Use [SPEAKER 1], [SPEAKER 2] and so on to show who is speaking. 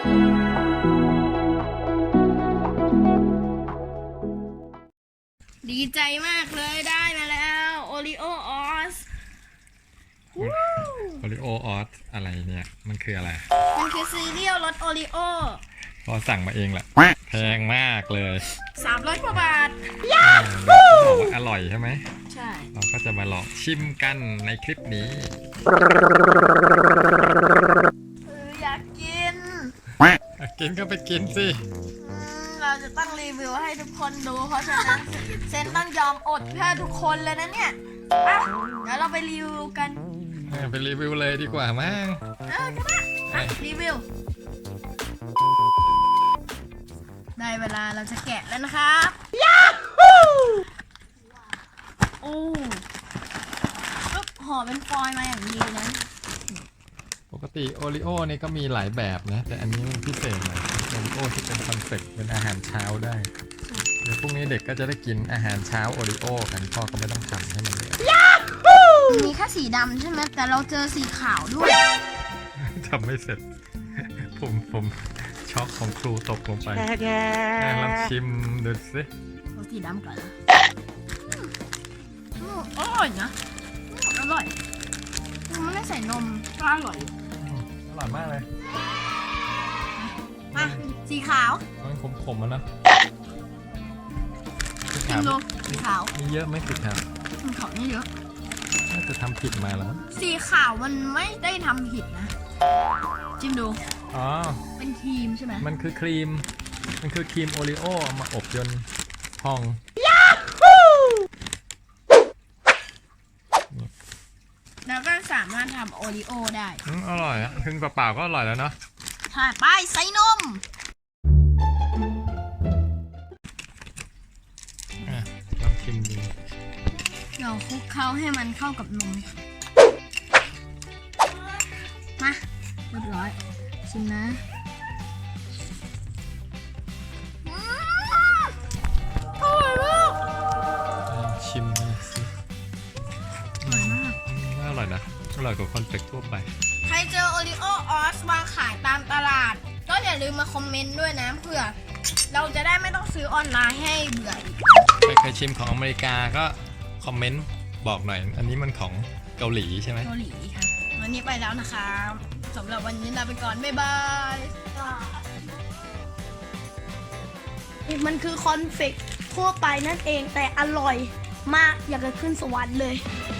[SPEAKER 1] ดีใจมากเลยได้มาแล้วโอริโอออส
[SPEAKER 2] โอริโอออสอะไรเนี่ย มันคืออะไร
[SPEAKER 1] มันคือซีเรียลรสโอริโอ
[SPEAKER 2] พอสั่งมาเองแหละแพงมากเลย
[SPEAKER 1] สามร้อยกว่าบาท
[SPEAKER 2] อ่าบอกว่าอร่อยใช่ไหม
[SPEAKER 1] ใช่
[SPEAKER 2] เราก็จะมาลองชิมกันในคลิปนี้
[SPEAKER 1] กิน
[SPEAKER 2] ก็ไปกินสิ
[SPEAKER 1] อืมเราจะต้องรีวิวให้ทุกคนดู เพราะฉะนั้นเซนต้องยอมอดเพื่อทุกคนเลยนะเนี่ยอะเดี๋ยวเราไปรีวิวกัน
[SPEAKER 2] เออไปรีวิวเลยดีกว่ามั้ง
[SPEAKER 1] เออก็ได้อะรีวิว ได้เวลาเราจะแกะแล้วนะครับยาฮูโอ้ปึ๊บห่อเป็นฟอยล์มาอย่างดีนะ
[SPEAKER 2] ปก ติโอริโอนี่ก็มีหลายแบบนะ แต่อันนี้มันพิเศษหน่อยโอริโอที่เป็นคอนเซ็ปต์เป็นอาหารเช้าได้เดี๋ยวพรุ่งนี้เด็กก็จะได้กินอาหารเช้าโอริโอกันพ่อก็ไม่ต้องทำให้มันเลย
[SPEAKER 1] มีแค่สีดำใช่ไหมแต่เราเจอสีขาวด้วย
[SPEAKER 2] ทำไม่เสร็จ ผมผมช็อกของครูตกลงไปอะลองชิมดูสิ
[SPEAKER 1] เอาสีดำก่อนนะอืมอร่อยนะอืมอร่อย มันไม่ได้ใส่นมก็อร่อย
[SPEAKER 2] อืมอร่อยมากเลย
[SPEAKER 1] อะสีขาว
[SPEAKER 2] มันขมขมๆอะนะสี
[SPEAKER 1] ชิ
[SPEAKER 2] ขามว
[SPEAKER 1] ดูสีขาว
[SPEAKER 2] มีเยอะไหมสีขาว
[SPEAKER 1] สีขาวนี่เยอะ
[SPEAKER 2] น่าจะทำผิดมาแล้วมั้ง
[SPEAKER 1] สีขาวมันไม่ได้ทำผิดนะชิมดู
[SPEAKER 2] อ๋อ
[SPEAKER 1] เป็นครีมใช่ไหม
[SPEAKER 2] มันคือครีม มันคือครีมโอริโอเอามาอบจนพอง
[SPEAKER 1] แล้วก็สามารถทำโอริโอได้
[SPEAKER 2] อืมอร่อยอะถึงเปล่าๆก็อร่อยแล้วเนาะ
[SPEAKER 1] ใช่ไปใส่นม
[SPEAKER 2] อะลองชิมดู
[SPEAKER 1] เดี๋ยวคลุกเคล้าให้มันเข้ากับนม มา เรียบร้อย ชิมนะ
[SPEAKER 2] ร่อยนะอร่อยกว่าคอนเฟกทั่วไป
[SPEAKER 1] ใครเจอโอริโอออสวางขายตามตลาด ก็อย่าลืมมาคอมเมนต์ด้วยนะเผื่อ เราจะได้ไม่ต้องซื้อออนไลน์ให้เบื่ออีก
[SPEAKER 2] ใครเคยชิมของอเมริกาก็คอมเมนต์บอกหน่อย อันนี้มันของเกาหลีใช่ไหม
[SPEAKER 1] เกาหลีค่ะ วันนี้ไปแล้วนะคะสำหรับวันนี้ลาไปก่อน บ๊ายบาย
[SPEAKER 3] มันคือคอนเฟกต์ทั่วไปนั่นเองแต่อร่อยมากอยากจะขึ้นสวรรค์เลย
[SPEAKER 1] อ